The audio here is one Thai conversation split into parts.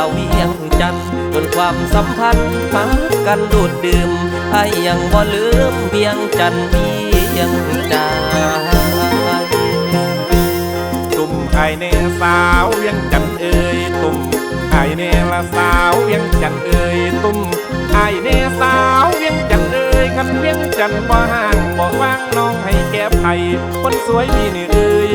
าวเวียงจันจนความสัมพันธ์หากกันดูดดื่มไอยังบ่ลืมเวียงจันทน์เวียงใจตุ่มไอเนสาวเวียงจันเอ่ยตุ่มไอเนละสาวเวียงจันเอ่ยตุ่มไอเนสาวเวียงจันเอ่ยคันเวียงจันบ่ห่างบ่ว่างน้องให้แก้ไขคนสวยพี่นี่เอ่ย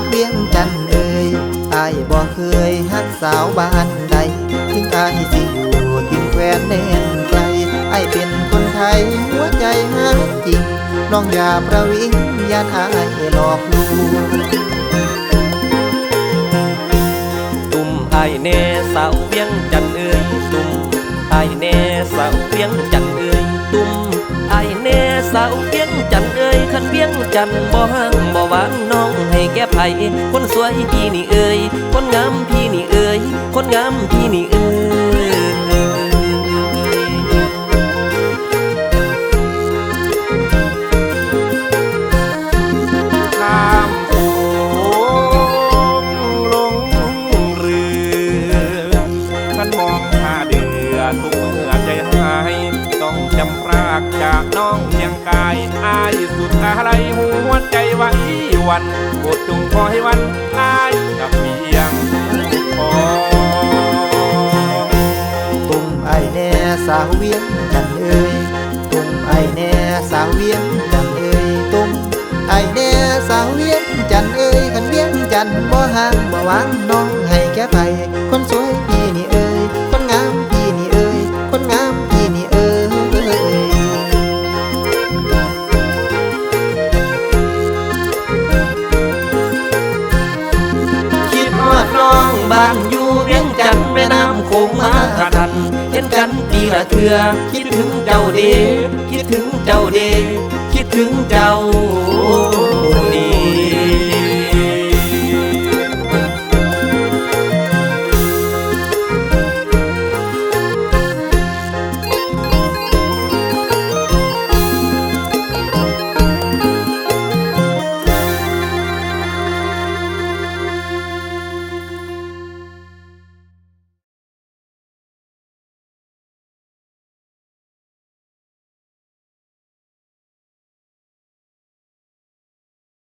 าวเวียงจันเอ่ยอายบ่เคยฮักสาวบ้านใดถึงอายสิอยู่ทินแควนแน่นไกลอายเป็นคนไทยหัวใจฮักจริง น้องอย่าประวิงยานอายหลอกลวงตุ่มไอายแน่สาวเวียงจันเอ่ยตุ่มไอายแน่สาวเวียงจันเอ่ยตุ่มไอายแน่สาว จันบ่ห่างบ่หวางน้องให้แก้ไผคนสวยพี่นี่เอ่ยคนงามพี่นี่เอ่ยคนงามพี่นี่เอ่ยข้ามโขงลงเรือฉันมองท่าเดือทุกเบือใจหายต้องจำพรากจากน้องเพียงกายอาย ว้วันโปรดจงคอยวันอายกับเพียงพอตุ่มไอแน่สาวเวียงจันเอ่ยตุ่มไอแน่สาวเวียงจันเอ่ยตุ่มไอแน่สาวเวียงจันเอ่ยคันเวียงจันบ่ห่างบ่หวางน้องให้แก่ไผคนสวยพี่นี่เอ่ย ม่น้ำโขงมาทันเห็นกันปีละเทือคิดถึงเจ้าเดคิดถึงเจ้าเดคิดถึงเจ้า